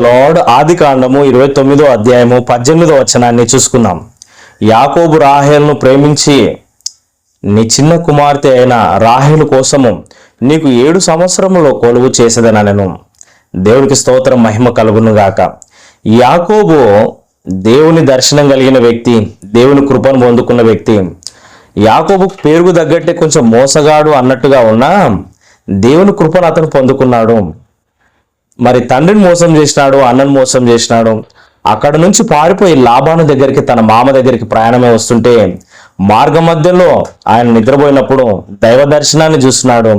Lord ఆది కాండము ఇరవై తొమ్మిదో అధ్యాయము పద్దెనిమిదో వచనాన్ని చూసుకుందాం. యాకోబు రాహేల్ను ప్రేమించి నీ చిన్న కుమార్తె అయిన రాహేలు కోసము నీకు ఏడు సంవత్సరములో కొలువు చేసేదనను దేవునికి స్తోత్రం మహిమ కలుగును గాక. యాకోబు దేవుని దర్శనం కలిగిన వ్యక్తి దేవుని కృపను పొందుకున్న వ్యక్తి. యాకోబు పేరుకు తగ్గట్టే కొంచెం మోసగాడు అన్నట్టుగా ఉన్నా దేవుని కృపను అతను పొందుకున్నాడు. మరి తండ్రిని మోసం చేసినాడు అన్నను మోసం చేసినాడు. అక్కడ నుంచి పారిపోయి లాభాను దగ్గరికి తన మామ దగ్గరికి ప్రయాణమే వస్తుంటే మార్గ మధ్యలో ఆయన నిద్రపోయినప్పుడు దైవ దర్శనాన్ని చూస్తున్నాడు.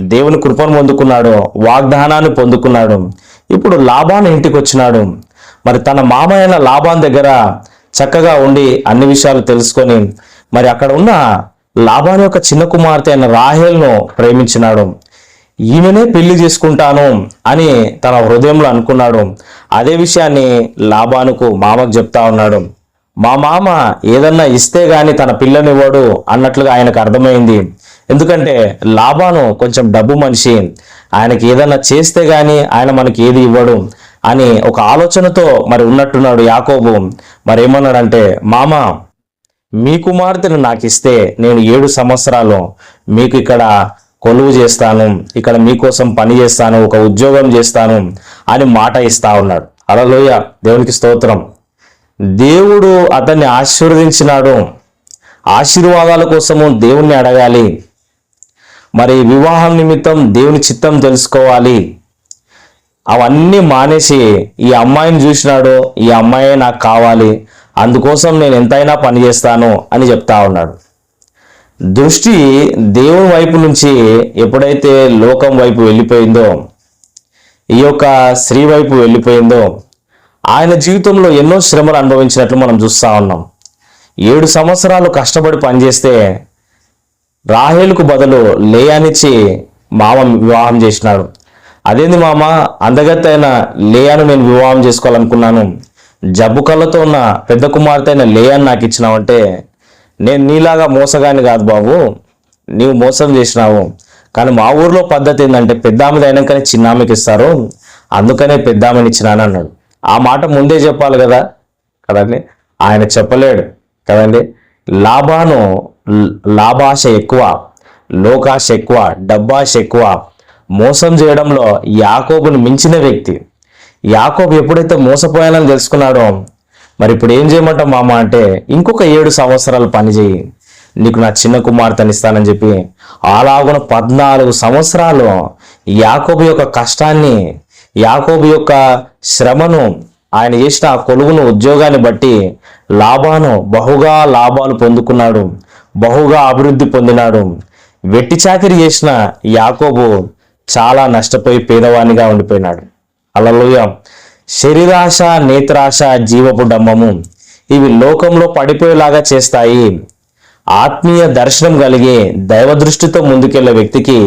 దేవుని కృపను పొందుకున్నాడు వాగ్దానాన్ని పొందుకున్నాడు. ఇప్పుడు లాభాను ఇంటికి వచ్చినాడు. మరి తన మామ అయిన లాభాన్ దగ్గర చక్కగా ఉండి అన్ని విషయాలు తెలుసుకొని మరి అక్కడ ఉన్న లాభాన్ యొక్క చిన్న కుమార్తె అయిన రాహేల్ను ప్రేమించినాడు. ఈమెనే పెళ్ళి చేసుకుంటాను అని తన హృదయంలో అనుకున్నాడు. అదే విషయాన్ని లాభానుకు మామకు చెప్తా ఉన్నాడు. మా మామ ఏదన్నా ఇస్తే గాని తన పిల్లనివ్వడు అన్నట్లుగా ఆయనకు అర్థమైంది. ఎందుకంటే లాభాను కొంచెం డబ్బు మనిషి. ఆయనకి ఏదన్నా చేస్తే గాని ఆయన మనకి ఏది ఇవ్వడు అని ఒక ఆలోచనతో మరి ఉన్నట్టున్నాడు యాకోబు. మరేమన్నాడంటే మామ మీ కుమార్తెను నాకు ఇస్తే నేను ఏడు సంవత్సరాలు. మీకు ఇక్కడ కొలువు చేస్తాను ఇక్కడ మీకోసం పని చేస్తాను ఒక ఉద్యోగం చేస్తాను అని మాట ఇస్తా ఉన్నాడు. అలలోయ దేవునికి స్తోత్రం. దేవుడు అతన్ని ఆశీర్వదించినాడు. ఆశీర్వాదాల కోసము దేవుణ్ణి అడగాలి. మరి వివాహం నిమిత్తం దేవుని చిత్తం తెలుసుకోవాలి. అవన్నీ మానేసి ఈ అమ్మాయిని చూసినాడు ఈ అమ్మాయే నాకు కావాలి అందుకోసం నేను ఎంతైనా పని చేస్తాను అని చెప్తా ఉన్నాడు. దృష్టి దేవుని వైపు నుంచి ఎప్పుడైతే లోకం వైపు వెళ్ళిపోయిందో ఈ యొక్క స్త్రీ వైపు వెళ్ళిపోయిందో ఆయన జీవితంలో ఎన్నో శ్రమలు అనుభవించినట్లు మనం చూస్తా ఉన్నాం. ఏడు సంవత్సరాలు కష్టపడి పనిచేస్తే రాహేలుకు బదులు లేయానిచ్చి మామ వివాహం చేసినాడు. అదేంది మామ? అందగత్త అయిన లేయాను నేను వివాహం చేసుకోవాలనుకున్నాను. జబ్బు కళ్ళతో ఉన్న పెద్ద కుమార్తె అయిన లేయాన్ని నాకు ఇచ్చినావంటే నేను నీలాగా మోసగాని కాదు బాబు. నీవు మోసం చేసినావు. కానీ మా ఊర్లో పద్ధతి ఏంటంటే పెద్దామది అయినాకనే చిన్న ఆమెకి ఇస్తారు. అందుకనే పెద్దామని ఇచ్చినాను అన్నాడు. ఆ మాట ముందే చెప్పాలి కదా. కదండి? ఆయన చెప్పలేడు. కదండి? లాభాను లాభాశ ఎక్కువ లోకాశ ఎక్కువ డబ్బాశ ఎక్కువ. మోసం చేయడంలో యాకోబును మించిన వ్యక్తి. యాకోబు ఎప్పుడైతే మోసపోయానని తెలుసుకున్నాడో మరి ఇప్పుడు ఏం చేయమంటావు మామ అంటే ఇంకొక ఏడు సంవత్సరాలు పనిచేయి. నీకు నా చిన్న కుమార్తెని ఇస్తానని చెప్పి అలాగున పద్నాలుగు సంవత్సరాలు యాకోబు యొక్క కష్టాన్ని యాకోబు యొక్క శ్రమను ఆయన చేసిన ఆ కొలువును ఉద్యోగాన్ని బట్టి లాభాను బహుగా లాభాలు పొందుకున్నాడు బహుగా అభివృద్ధి పొందినాడు. వెట్టి చాకిరి చేసిన యాకోబు చాలా నష్టపోయి పేదవానిగా ఉండిపోయినాడు. అలలోయ శరీరాశ నేత్రాశ జీవపు డంబము ఇవి లోకంలో పడిపోయేలాగా చేస్తాయి. ఆత్మీయ దర్శనం కలిగే దైవ దృష్టితో ముందుకెళ్ళే వ్యక్తికి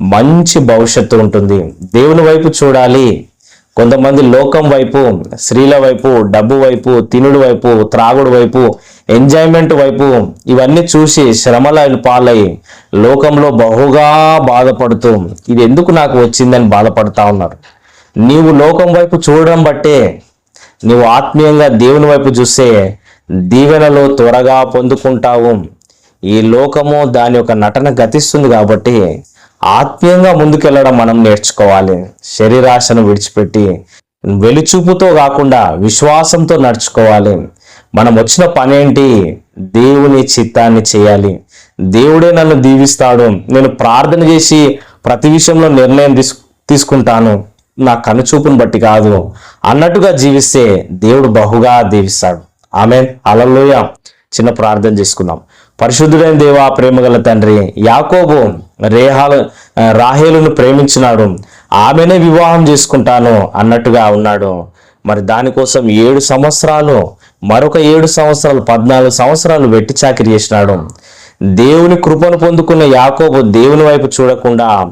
మంచి భవిష్యత్తు ఉంటుంది. దేవుని వైపు చూడాలి. కొంతమంది లోకం వైపు స్త్రీల వైపు డబ్బు వైపు తినుడు వైపు త్రాగుడు వైపు ఎంజాయ్మెంట్ వైపు ఇవన్నీ చూసి శ్రమల పాలై లోకంలో బహుగా బాధపడుతూ ఇది ఎందుకు నాకు వచ్చిందని బాధపడతా ఉన్నారు నీవు లోకం వైపు చూడడం బట్టే నీవు ఆత్మీయంగా దేవుని వైపు చూస్తే దీవెనలో త్వరగా పొందుకుంటావు. ఈ లోకము దాని యొక్క నటన గతిస్తుంది కాబట్టి ఆత్మీయంగా ముందుకెళ్ళడం మనం నేర్చుకోవాలి. శరీరాశను విడిచిపెట్టి వెలుచూపుతో కాకుండా విశ్వాసంతో నడుచుకోవాలి. మనం వచ్చిన పని ఏంటి దేవుని చిత్తాన్ని చేయాలి. దేవుడే నన్ను దీవిస్తాడు. నేను ప్రార్థన చేసి ప్రతి విషయంలో నిర్ణయం తీసు తీసుకుంటాను. నా కనుచూపును బట్టి కాదు. అన్నట్టుగా జీవిస్తే దేవుడు బహుగా దీవిస్తాడు. ఆమె అలలోయ చిన్న ప్రార్థన చేసుకుందాం. పరిశుద్ధుడైన దేవా ప్రేమగల తండ్రి యాకోబు రేహాల రాహేలును ప్రేమించినాడు. ఆమెనే వివాహం చేసుకుంటాను అన్నట్టుగా ఉన్నాడు. మరి దానికోసం ఏడు సంవత్సరాలు మరొక ఏడు సంవత్సరాలు పద్నాలుగు సంవత్సరాలు వెట్టి చాకిరి చేసినాడు. దేవుని కృపను పొందుకున్న యాకోబు దేవుని వైపు చూడకుండా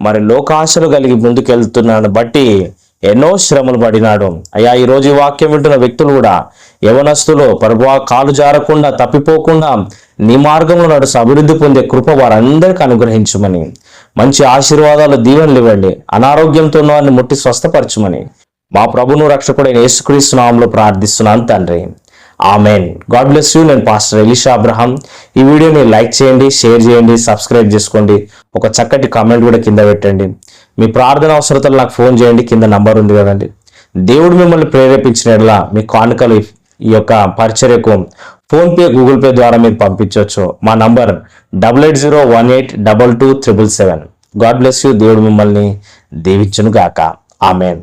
మరి లోకాశలు కలిగి ముందుకెళ్తున్నాను బట్టి ఎన్నో శ్రమలు పడినాడు. అయ్యా ఈ రోజు ఈ వాక్యం వింటున్న వ్యక్తులు కూడా యవనస్తులు పరువా కాలు జారకుండా తప్పిపోకుండా నీ మార్గంలో నడుచు అభివృద్ధి పొందే కృప వారందరికీ అనుగ్రహించమని. మంచి ఆశీర్వాదాలు దీవెనలు ఇవ్వండి. అనారోగ్యంతో ఉన్న వారిని ముట్టి స్వస్థపరచమని. మా ప్రభును రక్షకుడైన యేసుక్రీస్తు నామంలో ప్రార్థిస్తున్నాను తండ్రి. ఆమెన్ గాడ్ బ్లెస్ యూ నేను పాస్టర్ ఎలిషా అబ్రహాం ఈ వీడియోని లైక్ చేయండి షేర్ చేయండి సబ్స్క్రైబ్ చేసుకోండి. ఒక చక్కటి కామెంట్ కూడా కింద పెట్టండి. మీ ప్రార్థన అవసరతలు నాకు ఫోన్ చేయండి కింద నంబర్ ఉంది కదండి. దేవుడు మిమ్మల్ని ప్రేరేపించినట్లా మీ కానుకలు ఈ యొక్క పరిచర్యకు ఫోన్పే గూగుల్ పే ద్వారా మీరు పంపించవచ్చు. మా number double eight zero one eight double two triple seven God bless you దేవుడు మిమ్మల్ని దీవించును గాక ఆమెన్